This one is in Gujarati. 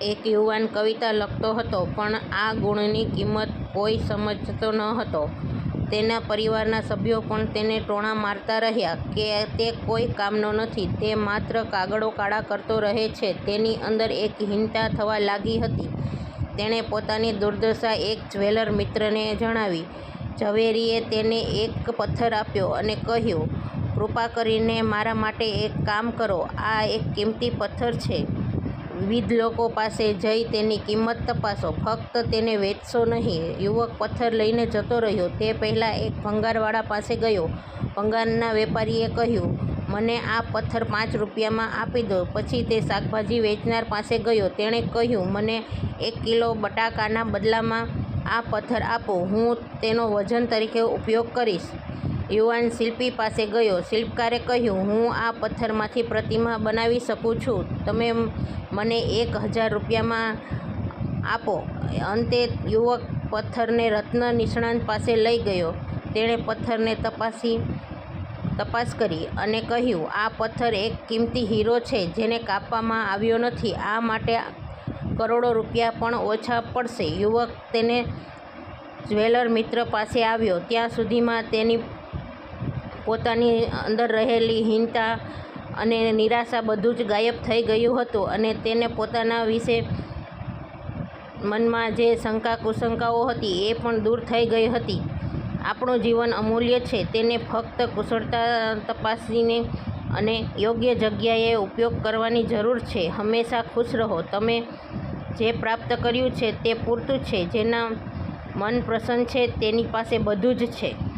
એક યુવાન કવિતા લખતો હતો પણ આ ગુણની કિંમત કોઈ સમજતો ન હતો. તેના પરિવારના સભ્યો પણ તેને ટોણા મારતા રહ્યા કે તે કોઈ કામનો નથી, તે માત્ર કાગળો કાળા કરતો રહે છે. તેની અંદર એક હીનતા થવા લાગી હતી. તેણે પોતાની દુર્દશા એક જ્વેલર મિત્રને જણાવી. ઝવેરીએ તેને એક પથ્થર આપ્યો અને કહ્યું, "કૃપા કરીને મારા માટે એક કામ કરો. આ એક કિંમતી પથ્થર છે. વિવિધ લોકો પાસે જઈ તેની કિંમત તપાસો. ફક્ત તેને વેચશો નહીં." યુવક પથ્થર લઈને જતો રહ્યો તે પહેલાં એક ભંગારવાળા પાસે ગયો. ભંગારના વેપારીએ કહ્યું, "મને આ પથ્થર પાંચ રૂપિયામાં આપી દો." પછી તે શાકભાજી વેચનાર પાસે ગયો. તેણે કહ્યું, "મને એક કિલો બટાકાના બદલામાં આ પથ્થર આપો. હું તેનો વજન તરીકે ઉપયોગ કરીશ." યુવાન શિલ્પી પાસે ગયો. શિલ્પકારે કહ્યું, "હું આ પથ્થરમાંથી પ્રતિમા બનાવી શકું છું. તમે મને એક હજાર રૂપિયામાં આપો." અંતે યુવક પથ્થરને રત્ન નિષ્ણાંત પાસે લઈ ગયો. તેણે પથ્થરને તપાસી તપાસ કરી અને કહ્યું, "આ પથ્થર એક કિંમતી હીરો છે જેને કાપવામાં આવ્યો નથી. આ માટે કરોડો રૂપિયા પણ ઓછા પડશે." યુવક તેને જ્વેલર મિત્ર પાસે આવ્યો. ત્યાં સુધીમાં તેની પોતાની અંદર રહેલી હીનતા અને નિરાશા બધું જ ગાયબ થઈ ગયું હતું અને તેને પોતાના વિશે મનમાં જે શંકા-કુશંકાઓ હતી એ પણ દૂર થઈ ગઈ હતી. આપણું જીવન અમૂલ્ય છે. તેને ફક્ત કુશળતા તપાસીને અને યોગ્ય જગ્યાએ ઉપયોગ કરવાની જરૂર છે. હંમેશા ખુશ રહો. તમે જે પ્રાપ્ત કર્યું છે તે પૂરતું છે. જેના મન પ્રસન્ન છે તેની પાસે બધું જ છે.